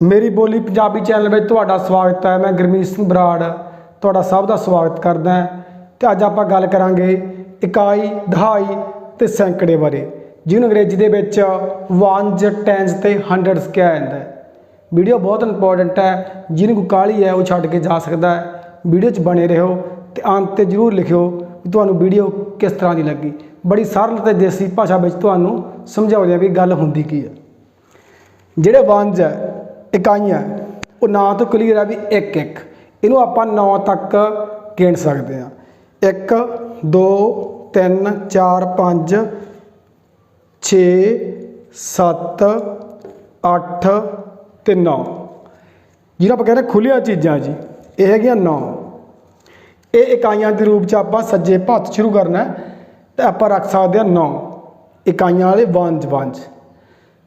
ਮੇਰੀ ਬੋਲੀ ਪੰਜਾਬੀ ਚੈਨਲ ਵਿੱਚ ਤੁਹਾਡਾ ਸਵਾਗਤ ਹੈ। ਮੈਂ ਗੁਰਮੀਤ ਸਿੰਘ ਬਰਾੜ, ਤੁਹਾਡਾ ਸਭ ਦਾ ਸਵਾਗਤ ਕਰਦਾ ਹਾਂ। ਤੇ ਅੱਜ ਆਪਾਂ ਗੱਲ ਕਰਾਂਗੇ ਇਕਾਈ, ਦਹਾਈ ਤੇ ਸੈਂਕੜੇ ਬਾਰੇ, ਜਿਹਨੂੰ ਅੰਗਰੇਜ਼ੀ ਦੇ ਵਿੱਚ ਵਾਂਜ਼ ਟੈਂਸ ਤੇ ਹੰਡਰਡਸ ਕਿਹਾ ਜਾਂਦਾ ਹੈ। ਵੀਡੀਓ ਬਹੁਤ ਇੰਪੋਰਟੈਂਟ ਹੈ। ਜਿਹਨੂੰ ਕੋਈ ਕਾਹਲੀ ਹੈ, ਉਹ ਛੱਡ ਕੇ ਜਾ ਸਕਦਾ ਹੈ। ਵੀਡੀਓ 'ਚ ਬਣੇ ਰਹੋ ਤੇ ਅੰਤ ਤੇ ਜਰੂਰ ਲਿਖਿਓ ਕਿ ਤੁਹਾਨੂੰ ਵੀਡੀਓ ਕਿਸ ਤਰ੍ਹਾਂ ਦੀ ਲੱਗੀ। ਬੜੀ ਸਰਲ ਤੇ ਦੇਸੀ ਭਾਸ਼ਾ ਵਿੱਚ ਤੁਹਾਨੂੰ ਸਮਝਾਉਂਦੇ ਆ ਵੀ ਗੱਲ ਹੁੰਦੀ ਕੀ ਹੈ। ਜਿਹੜੇ ਵੰਜ ਹੈ ਇਕਾਈਆਂ। ਉਹ ਨਾਂ ਤੋਂ ਕਲੀਅਰ ਹੈ ਵੀ ਇੱਕ ਇੱਕ। ਇਹਨੂੰ ਆਪਾਂ 9 ਤੱਕ ਗਿਣ ਸਕਦੇ ਹਾਂ। 1 2 3 4 5 6 7 8 ਤੇ 9 ਜਿਹੜਾ ਆਪਾਂ ਕਹਿੰਦੇ ਖੁੱਲੀਆਂ ਚੀਜ਼ਾਂ ਜੀ, ਇਹ ਹੈਗੀਆਂ 9 ਇਹ ਇਕਾਈਆਂ ਦੇ ਰੂਪ ਚ ਆਪਾਂ ਸੱਜੇ ਹੱਥ ਸ਼ੁਰੂ ਕਰਨਾ ਹੈ, ਤੇ ਆਪਾਂ ਰੱਖ ਸਕਦੇ ਹਾਂ 9 ਇਕਾਈਆਂ ਵਾਲੇ ਵੰਜ ਵੰਜ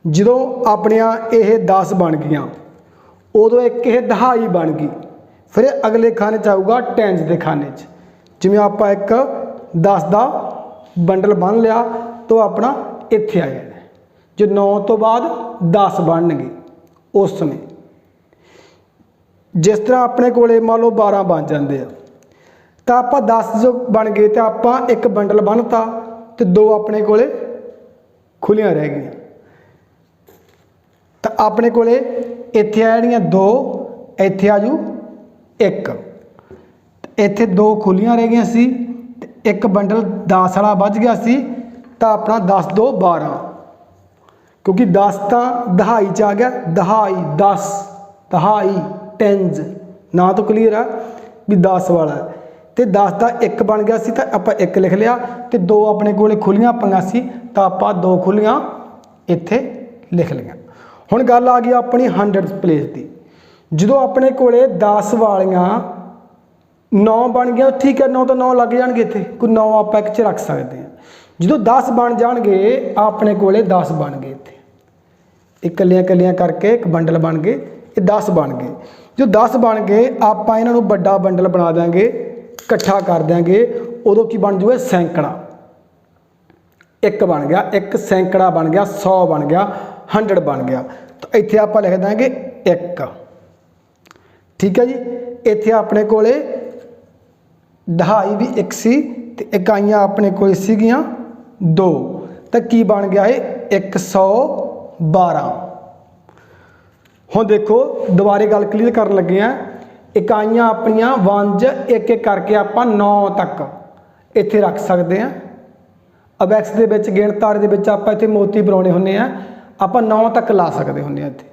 ਜਦੋਂ ਆਪਣੀਆਂ ਇਹ 10 ਬਣ ਗਈਆਂ ਉਦੋਂ ਇੱਕ ਇਹ ਦਹਾਈ ਬਣ ਗਈ। ਫਿਰ ਅਗਲੇ ਖਾਨੇ ਚ ਆਊਗਾ ਟੈਂਜ ਦੇ ਖਾਨੇ 'ਚ। ਜਿਵੇਂ ਆਪਾਂ ਇੱਕ 10 ਦਾ ਬੰਡਲ ਬਣ ਲਿਆ, ਤਾਂ ਆਪਣਾ ਇੱਥੇ ਆ ਜਾਣਾ। ਜੇ 9 ਤੋਂ ਬਾਅਦ 10 ਬਣਨਗੇ ਉਸ ਸਮੇਂ। ਜਿਸ ਤਰ੍ਹਾਂ ਆਪਣੇ ਕੋਲੇ ਮੰਨ ਲਓ 12 ਬਣ ਜਾਂਦੇ ਆ। ਤਾਂ ਆਪਾਂ 10 ਜੋ ਬਣ ਗਏ ਤਾਂ ਆਪਾਂ ਇੱਕ ਬੰਡਲ ਬਣਤਾ ਤੇ ਦੋ ਆਪਣੇ ਕੋਲੇ ਖੁੱਲੀਆਂ ਰਹਿ ਗਈਆਂ। ਤਾਂ ਆਪਣੇ ਕੋਲੇ ਇੱਥੇ ਆ ਜਿਹੜੀਆਂ ਦੋ, ਇੱਥੇ ਆਜੂ ਇੱਕ। ਇੱਥੇ ਦੋ ਖੁੱਲੀਆਂ ਰਹਿ ਗਈਆਂ ਸੀ ਤੇ ਇੱਕ ਬੰਡਲ 10 ਵਾਲਾ ਵੱਜ ਗਿਆ ਸੀ ਤਾਂ ਆਪਣਾ 10 ਦੋ 12 ਕਿਉਂਕਿ 10 ਤਾਂ ਦਹਾਈ ਚ ਆ ਗਿਆ, ਦਹਾਈ 10 ਦਹਾਈ ਟੈਂਜ ਨਾ ਤਾਂ ਕਲੀਅਰ ਆ ਵੀ 10 ਵਾਲਾ। ਹੈ। ਤੇ 10 ਦਾ 1 ਬਣ ਗਿਆ ਸੀ ਤਾਂ ਆਪਾਂ 1 ਲਿਖ ਲਿਆ ਤੇ ਦੋ ਆਪਣੇ ਕੋਲੇ ਖੁੱਲੀਆਂ ਪਈਆਂ ਸੀ ਤਾਂ ਆਪਾਂ ਦੋ ਖੁੱਲੀਆਂ ਇੱਥੇ ਲਿਖ ਲਈਆਂ। ਹੁਣ ਗੱਲ ਆ ਗਈ ਆਪਣੀ 100 ਪਲੇਸ ਦੀ। ਜਦੋਂ ਆਪਣੇ ਕੋਲੇ 10 ਵਾਲੀਆਂ 9 ਬਣ ਗਿਆ ਠੀਕ ਹੈ 9 ਤੋਂ 9 ਲੱਗ ਜਾਣਗੇ ਇੱਥੇ। ਕੋਈ 9 ਆਪਾਂ ਇੱਕ ਚ ਰੱਖ ਸਕਦੇ ਹਾਂ। ਜਦੋਂ 10 ਬਣ ਜਾਣਗੇ, ਆਪਣੇ ਕੋਲੇ 10 ਬਣ ਗਏ ਇੱਥੇ। ਇਕੱਲੀਆਂ ਇਕੱਲੀਆਂ ਕਰਕੇ ਇੱਕ ਬੰਡਲ ਬਣ ਗਏ, ਇਹ 10 ਬਣ ਗਏ। ਜੋ 10 ਬਣ ਗਏ, ਆਪਾਂ ਇਹਨਾਂ ਨੂੰ ਵੱਡਾ ਬੰਡਲ ਬਣਾ ਦਾਂਗੇ ਇਕੱਠਾ ਕਰ ਦਿਆਂਗੇ। ਉਦੋਂ ਕੀ ਬਣ ਜੂਗਾ? ਸੈਂਕੜਾ। ਇੱਕ ਬਣ ਗਿਆ, ਇੱਕ ਸੈਂਕੜਾ ਬਣ ਗਿਆ 100 ਬਣ ਗਿਆ। 100 ਬਣ ਗਿਆ। ਤਾਂ ਇੱਥੇ ਆਪਾਂ ਲਿਖ ਦਾਂਗੇ 1 ਠੀਕ ਹੈ ਜੀ? ਇੱਥੇ ਆਪਣੇ ਕੋਲੇ ਦਹਾਈ ਵੀ 1 ਸੀ ਤੇ ਇਕਾਈਆਂ ਆਪਣੇ ਕੋਲ ਸੀਗੀਆਂ 2 ਤਾਂ ਕੀ ਬਣ ਗਿਆ ਇਹ? 112 ਹੁਣ ਦੇਖੋ, ਦੁਬਾਰੇ ਗੱਲ ਕਲੀਅਰ ਕਰਨ ਲੱਗੇ ਆ ਇਕਾਈਆਂ ਆਪਣੀਆਂ ਵੰਜ ਇੱਕ ਇੱਕ ਕਰਕੇ ਆਪਾਂ 9 ਤੱਕ ਇੱਥੇ ਰੱਖ ਸਕਦੇ ਆ ਅਬੈਕਸ ਦੇ ਵਿੱਚ ਗਿਣਤਾਰੇ ਦੇ ਵਿੱਚ ਆਪਾਂ ਇੱਥੇ ਮੋਤੀ ਬਣਾਉਣੇ ਹੁੰਨੇ ਆ ਆਪਾਂ 9 ਤੱਕ ਲਾ ਸਕਦੇ ਹੁੰਦੇ ਆ ਇੱਥੇ।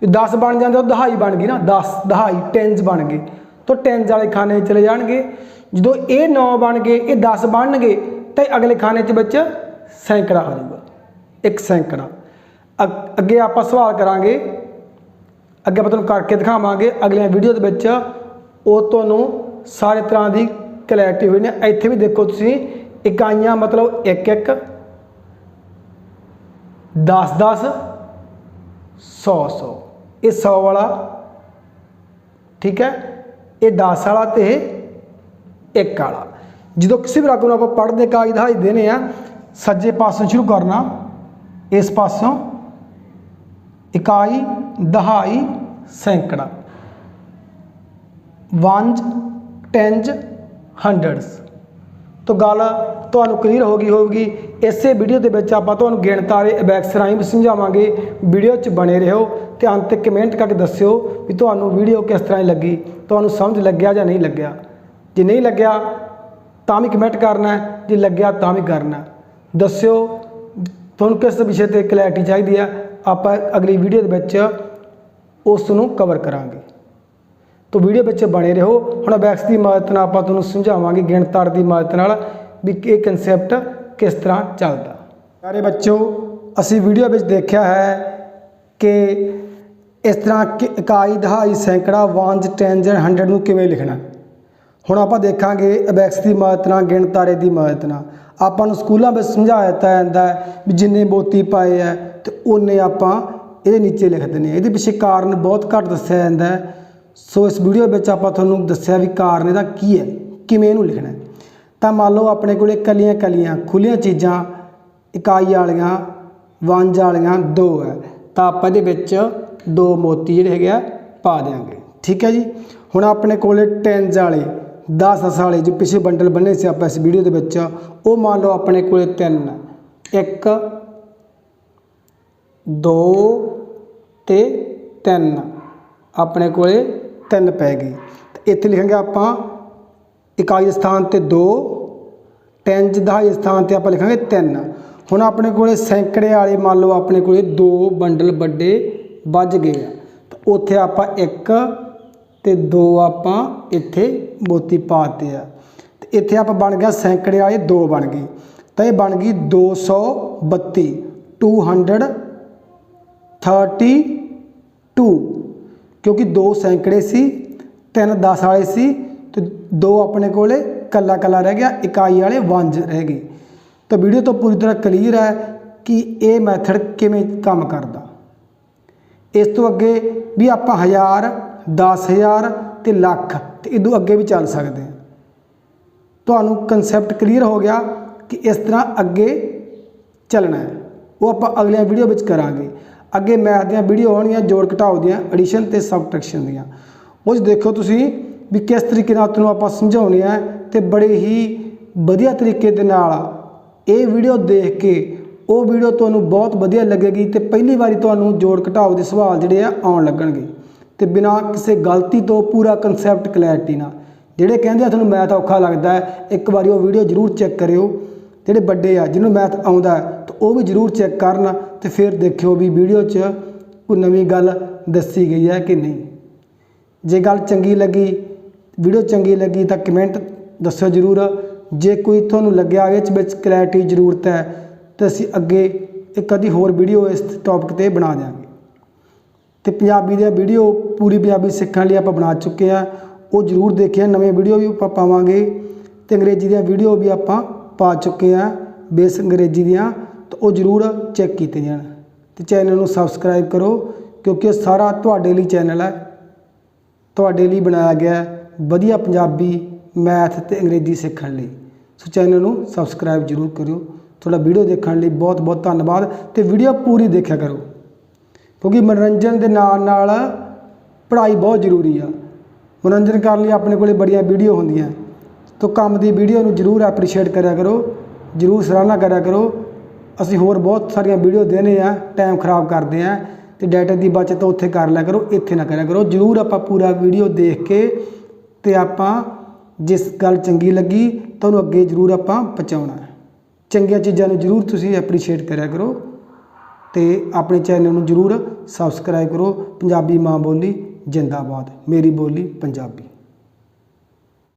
ਜੇ 10 ਬਣ ਜਾਂਦੇ, ਉਹ ਦਹਾਈ ਬਣ ਗਈ ਨਾ 10 ਦਹਾਈ ਟੈਂਸ ਬਣ ਗਏ। ਤਾਂ ਟੈਂਸ ਵਾਲੇ ਖਾਨੇ ਚਲੇ ਜਾਣਗੇ। ਜਦੋਂ ਇਹ 9 ਬਣ ਗਏ, ਇਹ 10 ਬਣਨਗੇ, ਤਾਂ ਇਹ ਅਗਲੇ ਖਾਨੇ 'ਚ ਵਿੱਚ ਸੈਂਕੜਾ ਹੋ ਜਾਊਗਾ। ਇੱਕ ਸੈਂਕੜਾ। ਅ- ਅੱਗੇ ਆਪਾਂ ਸਵਾਲ ਕਰਾਂਗੇ। ਅੱਗੇ ਆਪਾਂ ਤੁਹਾਨੂੰ ਕਰਕੇ ਦਿਖਾਵਾਂਗੇ। ਅਗਲੀਆਂ ਵੀਡੀਓ ਦੇ ਵਿੱਚ ਉਹ ਤੁਹਾਨੂੰ ਸਾਰੇ ਤਰ੍ਹਾਂ ਦੀ ਕਲੈਰਿਟੀ ਹੋਈ ਨੇ। ਇੱਥੇ ਵੀ ਦੇਖੋ ਤੁਸੀਂ, ਇਕਾਈਆਂ ਮਤਲਬ ਇੱਕ ਇੱਕ 10 10 100 100 ਇਹ 100 ਵਾਲਾ, ਠੀਕ ਹੈ? ਇਹ 10 ਵਾਲਾ ਤੇ ਇਹ 1 ਵਾਲਾ। ਜਦੋਂ ਕਿਸੇ ਵੀ ਰਕਮ ਨੂੰ ਆਪਾਂ ਪੜ੍ਹਦੇ, ਕਾਗਜ਼ ਦਿਖਾਈ ਦੇਣੇ ਆ, ਸੱਜੇ ਪਾਸੋਂ ਸ਼ੁਰੂ ਕਰਨਾ, ਇਸ ਪਾਸੋਂ ਇਕਾਈ, ਦਹਾਈ, ਸੈਂਕੜਾ। ਵੰਜ, ਟੈਂਜ, ਹੰਡਰਡਸ। ਤੋ ਗੱਲ ਤੁਹਾਨੂੰ ਕਲੀਅਰ ਹੋ ਗਈ ਹੋਵੇਗੀ ਇਸੇ ਵੀਡੀਓ ਦੇ ਵਿੱਚ ਆਪਾਂ ਤੁਹਾਨੂੰ ਗਿਣਤਾਰੇ ਅਬੈਕਸ ਰਾਹੀਂ ਵੀ ਸਮਝਾਵਾਂਗੇ। ਵੀਡੀਓ 'ਚ ਬਣੇ ਰਹੋ ਤੇ ਅੰਤ ਤੱਕ ਕਮੈਂਟ ਕਰਕੇ ਦੱਸਿਓ ਵੀ ਤੁਹਾਨੂੰ ਵੀਡੀਓ ਕਿਸ ਤਰ੍ਹਾਂ ਦੀ ਲੱਗੀ। ਤੁਹਾਨੂੰ ਸਮਝ ਲੱਗਿਆ ਜਾਂ ਨਹੀਂ ਲੱਗਿਆ। ਜੇ ਨਹੀਂ ਲੱਗਿਆ, ਤਾਂ ਵੀ ਕਮੈਂਟ ਕਰਨਾ ਜੇ ਲੱਗਿਆ, ਤਾਂ ਵੀ ਕਰਨਾ ਦੱਸਿਓ ਤੁਹਾਨੂੰ ਕਿਸ ਵਿਸ਼ੇ ਤੇ ਕਲੈਰਿਟੀ ਚਾਹੀਦੀ ਹੈ। ਆਪਾਂ ਅਗਲੀ ਵੀਡੀਓ ਦੇ ਵਿੱਚ ਉਸ ਨੂੰ ਕਵਰ ਕਰਾਂਗੇ। ਤੋ ਵੀਡੀਓ ਵਿੱਚ ਬਣੇ ਰਹੋ। ਹੁਣ ਬੈਕਸ ਦੀ ਮਦਦ ਨਾਲ ਆਪਾਂ ਤੁਹਾਨੂੰ ਸਮਝਾਵਾਂਗੇ ਗਿਣਤਾਰ ਦੀ ਮਦਦ ਨਾਲ ਵੀ ਇਹ ਕਨਸੈਪਟ ਕਿਸ ਤਰ੍ਹਾਂ ਚੱਲਦਾ। ਸਾਰੇ ਬੱਚੋ ਅਸੀਂ ਵੀਡੀਓ ਵਿੱਚ ਦੇਖਿਆ ਹੈ ਕਿ ਇਸ ਤਰ੍ਹਾਂ ਇਕਾਈ, ਦਹਾਈ, ਸੈਂਕੜਾ ਵੰਜ ਟੈਂਜਨ 100 ਨੂੰ ਕਿਵੇਂ ਲਿਖਣਾ। ਹੁਣ ਆਪਾਂ ਦੇਖਾਂਗੇ ਅਬੈਕਸ ਦੀ ਮਦਦ ਨਾਲ, ਗਿਣਤਾਰੇ ਦੀ ਮਦਦ ਨਾਲ। ਆਪਾਂ ਨੂੰ ਸਕੂਲਾਂ ਵਿੱਚ ਸਮਝਾਇਆ ਦਿੱਤਾ ਜਾਂਦਾ ਹੈ ਵੀ ਜਿੰਨੇ ਮੋਤੀ ਪਾਏ ਹੈ ਤੇ ਉਹਨੇ ਆਪਾਂ ਇਹਦੇ ਨੀਚੇ ਲਿਖ ਦਿੰਦੇ ਹਾਂ। ਇਹਦੇ ਪਿੱਛੇ ਕਾਰਨ ਬਹੁਤ ਘੱਟ ਦੱਸਿਆ ਜਾਂਦਾ ਹੈ। ਸੋ ਇਸ ਵੀਡੀਓ ਵਿੱਚ ਆਪਾਂ ਤੁਹਾਨੂੰ ਦੱਸਿਆ ਵੀ ਕਾਰਨ ਇਹਦਾ ਕੀ ਹੈ, ਕਿਵੇਂ ਇਹਨੂੰ ਲਿਖਣਾ ਹੈ। ਤਾਂ ਮੰਨ ਲਓ ਆਪਣੇ ਕੋਲੇ ਕਲੀਆਂ ਕਲੀਆਂ ਖੁੱਲੀਆਂ ਚੀਜ਼ਾਂ, ਇਕਾਈ ਵਾਲੀਆਂ ਵੰਜ ਵਾਲੀਆਂ ਦੋ ਹੈ, ਤਾਂ ਆਪਾਂ ਇਹਦੇ ਵਿੱਚ ਦੋ ਮੋਤੀ ਜਿਹੜੇ ਹੈਗੇ ਆ, ਪਾ ਦਿਆਂਗੇ। ਠੀਕ ਹੈ ਜੀ? ਹੁਣ ਆਪਣੇ ਕੋਲੇ ਟੈਂਜ ਵਾਲੇ 10 ਵਾਲੇ ਜੋ ਪਿਛੇ ਬੰਡਲ ਬੰਨੇ ਸੀ ਆਪਾਂ ਇਸ ਵੀਡੀਓ ਦੇ ਵਿੱਚ, ਉਹ ਮੰਨ ਲਓ ਆਪਣੇ ਕੋਲੇ ਤਿੰਨ ਇੱਕ, ਦੋ ਤੇ ਤਿੰਨ। ਆਪਣੇ ਕੋਲੇ ਤਿੰਨ ਪੈ ਗਈ। ਤੇ ਇੱਥੇ ਲਿਖਾਂਗੇ ਆਪਾਂ ਇਕਾਈ ਸਥਾਨ ਤੇ 2 ਟੈਂਜ ਦਹਾਈ ਸਥਾਨ ਤੇ ਆਪਾਂ ਲਿਖਾਂਗੇ 3 ਹੁਣ ਆਪਣੇ ਕੋਲੇ ਸੈਂਕੜੇ ਵਾਲੇ ਮੰਨ ਲਓ ਆਪਣੇ ਕੋਲੇ ਦੋ ਬੰਡਲ ਵੱਡੇ ਵੱਜ ਗਏ ਆ। ਤਾਂ ਉੱਥੇ ਆਪਾਂ ਇੱਕ ਤੇ ਦੋ ਆਪਾਂ ਇੱਥੇ ਮੋਤੀ ਪਾਤੇ ਆ। ਤੇ ਇੱਥੇ ਆਪਾਂ ਬਣ ਗਿਆ ਸੈਂਕੜੇ ਵਾਲੇ ਦੋ ਬਣ ਗਏ। ਤਾਂ ਇਹ ਬਣ ਗਈ 232 232 ਕਿਉਂਕਿ ਦੋ ਸੈਂਕੜੇ ਸੀ, ਤਿੰਨ 10 ਵਾਲੇ ਸੀ ਤੇ ਦੋ ਆਪਣੇ ਕੋਲੇ ਕੱਲਾ ਕੱਲਾ ਰਹਿ ਗਿਆ ਇਕਾਈ ਵਾਲੇ ਵੰਜ ਰਹਿ ਗਏ। ਤਾਂ ਵੀਡੀਓ ਤੋਂ ਪੂਰੀ ਤਰ੍ਹਾਂ ਕਲੀਅਰ ਹੈ ਕਿ ਇਹ ਮੈਥਡ ਕਿਵੇਂ ਕੰਮ ਕਰਦਾ। ਇਸ ਤੋਂ ਅੱਗੇ ਵੀ ਆਪਾਂ ਹਜ਼ਾਰ 10000 ਤੇ ਲੱਖ ਤੇ ਇਦੋਂ ਅੱਗੇ ਵੀ ਚੱਲ ਸਕਦੇ ਹਾਂ। ਤੁਹਾਨੂੰ ਕਨਸੈਪਟ ਕਲੀਅਰ ਹੋ ਗਿਆ ਕਿ ਇਸ ਤਰ੍ਹਾਂ ਅੱਗੇ ਚੱਲਣਾ ਹੈ। ਉਹ ਆਪਾਂ ਅਗਲੀਆਂ ਵੀਡੀਓ ਵਿੱਚ ਕਰਾਂਗੇ। ਅੱਗੇ ਮੈਥ ਦੀਆਂ ਵੀਡੀਓ ਆਉਣਗੀਆਂ, ਜੋੜ ਘਟਾਓ ਦੀਆਂ ਐਡੀਸ਼ਨ ਤੇ ਸਬਟ੍ਰੈਕਸ਼ਨ ਦੀਆਂ। ਉਹ 'ਚ ਦੇਖੋ ਤੁਸੀਂ ਵੀ ਕਿਸ ਤਰੀਕੇ ਨਾਲ ਤੁਹਾਨੂੰ ਆਪਾਂ ਸਮਝਾਉਣੇ ਆ ਤੇ ਬੜੇ ਹੀ ਵਧੀਆ ਤਰੀਕੇ ਦੇ ਨਾਲ ਇਹ ਵੀਡੀਓ ਦੇਖ ਕੇ ਉਹ ਵੀਡੀਓ ਤੁਹਾਨੂੰ ਬਹੁਤ ਵਧੀਆ ਲੱਗੇਗੀ ਤੇ ਪਹਿਲੀ ਵਾਰੀ ਤੁਹਾਨੂੰ ਜੋੜ ਘਟਾਓ ਦੇ ਸਵਾਲ ਜਿਹੜੇ ਆ ਆਉਣ ਲੱਗਣਗੇ। ਤੇ ਬਿਨਾਂ ਕਿਸੇ ਗਲਤੀ ਤੋਂ ਪੂਰਾ ਕਨਸੈਪਟ ਕਲੈਰਿਟੀ ਨਾਲ। ਜਿਹੜੇ ਕਹਿੰਦੇ ਆ ਤੁਹਾਨੂੰ ਮੈਥ ਔਖਾ ਲੱਗਦਾ ਹੈ, ਇੱਕ ਵਾਰੀ ਉਹ ਵੀਡੀਓ ਜ਼ਰੂਰ ਚੈੱਕ ਕਰਿਓ। ਜਿਹੜੇ ਵੱਡੇ ਆ, ਜਿਹਨੂੰ ਮੈਥ ਆਉਂਦਾ ਤਾਂ ਉਹ ਵੀ ਜ਼ਰੂਰ ਚੈੱਕ ਕਰਨ। ਤੇ ਫਿਰ ਦੇਖਿਓ ਵੀ ਵੀਡੀਓ 'ਚ ਕੋਈ ਨਵੀਂ ਗੱਲ ਦੱਸੀ ਗਈ ਹੈ ਕਿ ਨਹੀਂ। ਜੇ ਗੱਲ ਚੰਗੀ ਲੱਗੀ, ਵੀਡੀਓ ਚੰਗੀ ਲੱਗੀ ਤਾਂ ਕਮੈਂਟ ਦੱਸਿਓ ਜ਼ਰੂਰ। ਜੇ ਕੋਈ ਤੁਹਾਨੂੰ ਲੱਗਿਆ ਇਹ 'ਚ ਵਿੱਚ ਕਲੈਰਿਟੀ ਜ਼ਰੂਰਤ ਹੈ, ਤਾਂ ਅਸੀਂ ਅੱਗੇ ਇੱਕ ਅੱਧੀ ਹੋਰ ਵੀਡੀਓ ਇਸ ਟੌਪਿਕ ਤੇ ਬਣਾ ਦਿਆਂਗੇ। ਤੇ ਪੰਜਾਬੀ ਦੀ ਵੀਡੀਓ ਪੂਰੀ ਪੰਜਾਬੀ ਸਿੱਖਣ ਲਈ ਆਪਾਂ ਬਣਾ ਚੁੱਕੇ ਆ ਉਹ ਜ਼ਰੂਰ ਦੇਖਿਆ ਨਵੇਂ ਵੀਡੀਓ ਵੀ ਆਪਾਂ ਪਾਵਾਂਗੇ ਤੇ ਅੰਗਰੇਜ਼ੀ ਦੀਆਂ ਵੀਡੀਓ ਵੀ ਆਪਾਂ ਪਾ ਚੁੱਕੇ ਆ ਬੇਸ ਅੰਗਰੇਜ਼ੀ ਦੀਆਂ ਤਾਂ ਉਹ ਜ਼ਰੂਰ ਚੈੱਕ ਕੀਤੇ ਜਾਣ। ਤੇ ਚੈਨਲ ਨੂੰ ਸਬਸਕ੍ਰਾਈਬ ਕਰੋ, ਕਿਉਂਕਿ ਇਹ ਸਾਰਾ ਤੁਹਾਡੇ ਲਈ ਚੈਨਲ ਹੈ। ਤੁਹਾਡੇ ਲਈ ਬਣਾਇਆ ਗਿਆ ਵਧੀਆ ਪੰਜਾਬੀ, ਮੈਥ ਤੇ ਅੰਗਰੇਜ਼ੀ ਸਿੱਖਣ ਲਈ। ਸੋ ਚੈਨਲ ਨੂੰ ਸਬਸਕ੍ਰਾਈਬ ਜ਼ਰੂਰ ਕਰਿਓ। ਤੁਹਾਡਾ ਵੀਡੀਓ ਦੇਖਣ ਲਈ ਬਹੁਤ ਬਹੁਤ ਧੰਨਵਾਦ ਤੇ ਵੀਡੀਓ ਪੂਰੀ ਦੇਖਿਆ ਕਰੋ। ਕਿਉਂਕਿ ਮਨੋਰੰਜਨ ਦੇ ਨਾਲ ਨਾਲ ਪੜ੍ਹਾਈ ਬਹੁਤ ਜ਼ਰੂਰੀ ਆ। ਮਨੋਰੰਜਨ ਕਰਨ ਲਈ ਆਪਣੇ ਕੋਲੇ ਬੜੀਆਂ ਵੀਡੀਓ ਹੁੰਦੀਆਂ। ਤੋ ਕੰਮ ਦੀ ਵੀਡੀਓ ਨੂੰ ਜ਼ਰੂਰ ਐਪਰੀਸ਼ੀਏਟ ਕਰਿਆ ਕਰੋ। ਜ਼ਰੂਰ ਸਰਾਹਨਾ ਕਰਿਆ ਕਰੋ। ਅਸੀਂ ਹੋਰ ਬਹੁਤ ਸਾਰੀਆਂ ਵੀਡੀਓ ਦੇਨੇ ਆ ਟਾਈਮ ਖਰਾਬ ਕਰਦੇ ਆ ਤੇ ਡਾਟਾ ਦੀ ਬਚਤ ਉੱਥੇ ਕਰ ਲਿਆ ਕਰੋ, ਇੱਥੇ ਨਾ ਕਰਿਆ ਕਰੋ। ਜ਼ਰੂਰ ਆਪਾਂ ਪੂਰਾ ਵੀਡੀਓ ਦੇਖ ਕੇ ਤੇ ਆਪਾਂ ਜਿਸ ਗੱਲ ਚੰਗੀ ਲੱਗੀ, ਤੁਹਾਨੂੰ ਅੱਗੇ ਜ਼ਰੂਰ ਆਪਾਂ ਪਹੁੰਚਾਉਣਾ ਚੰਗੀਆਂ ਚੀਜ਼ਾਂ ਨੂੰ ਜ਼ਰੂਰ ਤੁਸੀਂ ਐਪਰੀਸ਼ੀਏਟ ਕਰਿਆ ਕਰੋ ਤੇ ਆਪਣੇ ਚੈਨਲ ਨੂੰ ਜਰੂਰ ਸਬਸਕ੍ਰਾਈਬ ਕਰੋ। ਪੰਜਾਬੀ ਮਾਂ ਬੋਲੀ, ਜਿੰਦਾਬਾਦ। ਮੇਰੀ ਬੋਲੀ, ਪੰਜਾਬੀ।